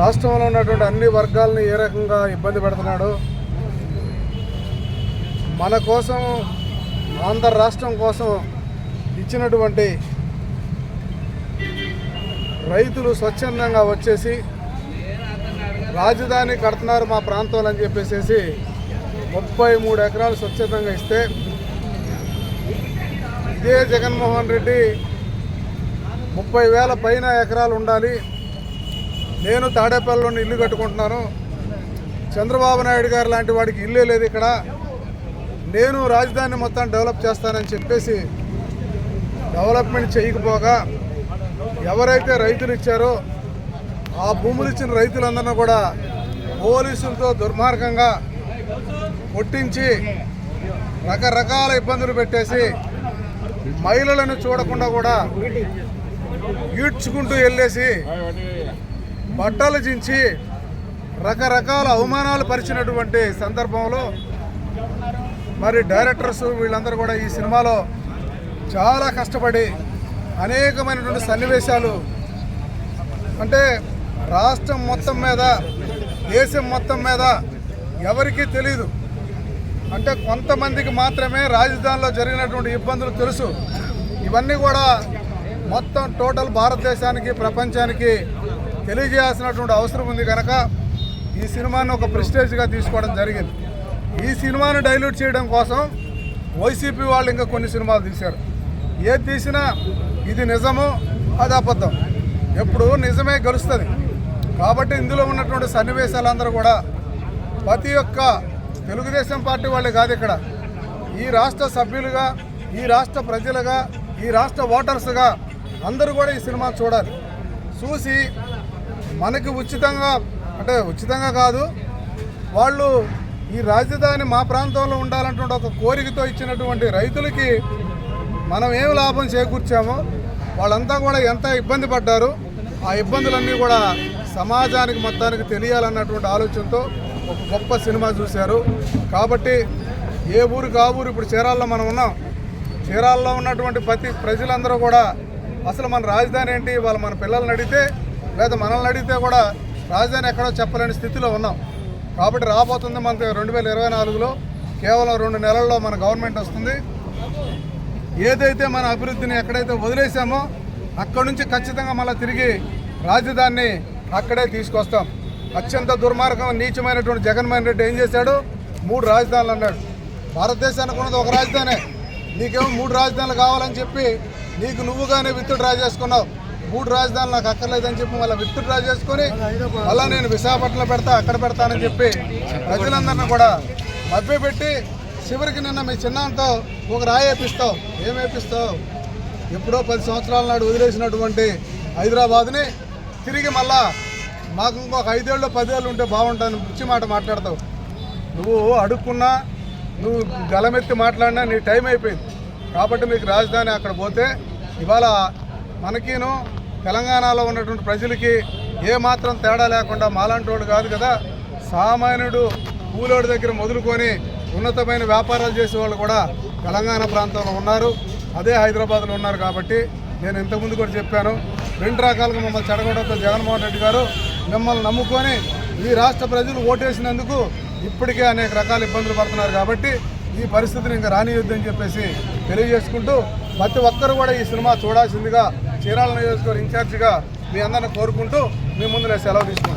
రాష్ట్రంలో ఉన్నటువంటి అన్ని వర్గాలని ఏ రకంగా ఇబ్బంది పెడుతున్నాడు? మన కోసం ఆంధ్ర రాష్ట్రం కోసం ఇచ్చినటువంటి రైతులు స్వచ్ఛందంగా వచ్చేసి రాజధాని కడుతున్నారు మా ప్రాంతంలో అని చెప్పేసి ముప్పై మూడు ఎకరాలు స్వచ్ఛందంగా ఇస్తే ఇదే జగన్మోహన్ రెడ్డి ముప్పై వేల పైన ఎకరాలు ఉండాలి. నేను తాడేపల్లిలో ఇల్లు కట్టుకుంటున్నాను. చంద్రబాబు నాయుడు గారు లాంటి వాడికి ఇల్లే లేదు ఇక్కడ. నేను రాజధాని మొత్తం డెవలప్ చేస్తానని చెప్పేసి డెవలప్మెంట్ చేయకపోగా ఎవరైతే రైతులు ఇచ్చారో ఆ భూములు ఇచ్చిన రైతులందరినీ కూడా పోలీసులతో దుర్మార్గంగా కొట్టించి రకరకాల ఇబ్బందులు పెట్టేసి మహిళలను చూడకుండా కూడా ఈడ్చుకుంటూ వెళ్ళేసి బట్టలు చించి రకరకాల అవమానాలు పరిచినటువంటి సందర్భంలో మరి డైరెక్టర్స్ వీళ్ళందరూ కూడా ఈ సినిమాలో చాలా కష్టపడి అనేకమైనటువంటి సన్నివేశాలు అంటే రాష్ట్రం మొత్తం మీద దేశం మొత్తం మీద ఎవరికీ తెలియదు అంటే కొంతమందికి మాత్రమే రాజధానిలో జరిగినటువంటి ఇబ్బందులు తెలుసు. ఇవన్నీ కూడా మొత్తం టోటల్ భారతదేశానికి ప్రపంచానికి తెలియజేయాల్సినటువంటి అవసరం ఉంది కనుక ఈ సినిమాను ఒక ప్రెస్టేజ్గా తీసుకోవడం జరిగింది. ఈ సినిమాను డైల్యూట్ చేయడం కోసం వైసీపీ వాళ్ళు ఇంకా కొన్ని సినిమాలు తీశారు. ఏది తీసినా ఇది నిజము అది అబద్ధం. ఎప్పుడు నిజమే గెలుస్తుంది. కాబట్టి ఇందులో ఉన్నటువంటి సన్నివేశాలందరూ కూడా ప్రతి ఒక్క తెలుగుదేశం పార్టీ వాళ్ళే కాదు ఇక్కడ. ఈ రాష్ట్ర సభ్యులుగా ఈ రాష్ట్ర ప్రజలుగా ఈ రాష్ట్ర ఓటర్స్గా అందరూ కూడా ఈ సినిమా చూడాలి. చూసి మనకి ఉచితంగా అంటే ఉచితంగా కాదు వాళ్ళు ఈ రాజధాని మా ప్రాంతంలో ఉండాలంటే ఒక కోరికతో ఇచ్చినటువంటి రైతులకి మనం ఏం లాభం చేకూర్చామో వాళ్ళంతా కూడా ఎంత ఇబ్బంది పడ్డారు ఆ ఇబ్బందులన్నీ కూడా సమాజానికి మొత్తానికి తెలియాలన్నటువంటి ఆలోచనతో ఒక గొప్ప సినిమా చూశారు. కాబట్టి ఏ ఊరికి ఆ ఊరు ఇప్పుడు చీరాల్లో మనం ఉన్నాం. చీరాల్లో ఉన్నటువంటి ప్రతి ప్రజలందరూ కూడా అసలు మన రాజధాని ఏంటి వాళ్ళు మన పిల్లల్ని అడిగితే లేదా మనల్ని అడిగితే కూడా రాజధాని ఎక్కడో చెప్పలేని స్థితిలో ఉన్నాం. కాబట్టి రాబోతుంది మనకి రెండు వేల ఇరవై నాలుగులో కేవలం రెండు నెలల్లో మన గవర్నమెంట్ వస్తుంది. ఏదైతే మన అభివృద్ధిని ఎక్కడైతే వదిలేసామో అక్కడి నుంచి ఖచ్చితంగా మళ్ళీ తిరిగి రాజధానిని అక్కడే తీసుకొస్తాం. అత్యంత దుర్మార్గం నీచమైనటువంటి జగన్మోహన్ రెడ్డి ఏం చేశాడు? మూడు రాజధానులు అన్నాడు. భారతదేశానికి ఉన్నది ఒక రాజధానే. నీకేమో మూడు రాజధానులు కావాలని చెప్పి నీకు నువ్వుగానే విత్తుడు డ్రా చేసుకున్నావు. మూడు రాజధానులు నాకు అక్కర్లేదని చెప్పి మళ్ళీ విత్తు డ్రా చేసుకొని మళ్ళీ నేను విశాఖపట్నంలో పెడతా అక్కడ పెడతానని చెప్పి ప్రజలందరినీ కూడా మభ్యపెట్టి చివరికి నిన్న మీ చిన్నంతో ఒక రాయి వేపిస్తావు. ఏం వేపిస్తావు? ఎప్పుడో పది సంవత్సరాల నాడు వదిలేసినటువంటి హైదరాబాద్ని తిరిగి మళ్ళా మాకు ఇంకొక ఐదేళ్ళు పదేళ్ళు ఉంటే బాగుంటుంది పిచ్చి మాట మాట్లాడతావు. నువ్వు అడుక్కున్నా నువ్వు గలమెత్తి మాట్లాడినా నీ టైం అయిపోయింది. కాబట్టి మీకు రాజధాని అక్కడ పోతే ఇవాళ మనకిను తెలంగాణలో ఉన్నటువంటి ప్రజలకి ఏమాత్రం తేడా లేకుండా మాలాంటోడు కాదు కదా సామాన్యుడు కూలోడి దగ్గర మొదలుకొని ఉన్నతమైన వ్యాపారాలు చేసే వాళ్ళు కూడా తెలంగాణ ప్రాంతంలో ఉన్నారు. అదే హైదరాబాద్లో ఉన్నారు కాబట్టి నేను ఇంతకుముందు కూడా చెప్పాను రెండు రకాలుగా మమ్మల్ని చెడగొట్టడంతో జగన్మోహన్ రెడ్డి గారు మిమ్మల్ని నమ్ముకొని ఈ రాష్ట్ర ప్రజలు ఓటేసినందుకు ఇప్పటికే అనేక రకాల ఇబ్బందులు పడుతున్నారు కాబట్టి ఈ పరిస్థితిని ఇంకా రానియొద్దని చెప్పేసి తెలియజేసుకుంటూ ప్రతి ఒక్కరు కూడా ఈ సినిమా చూడాల్సిందిగా చీరాల నియోజకవర్గ ఇన్ఛార్జిగా మీ అందరిని కోరుకుంటూ మీ ముందు నేను సెలవు తీసుకుంటాను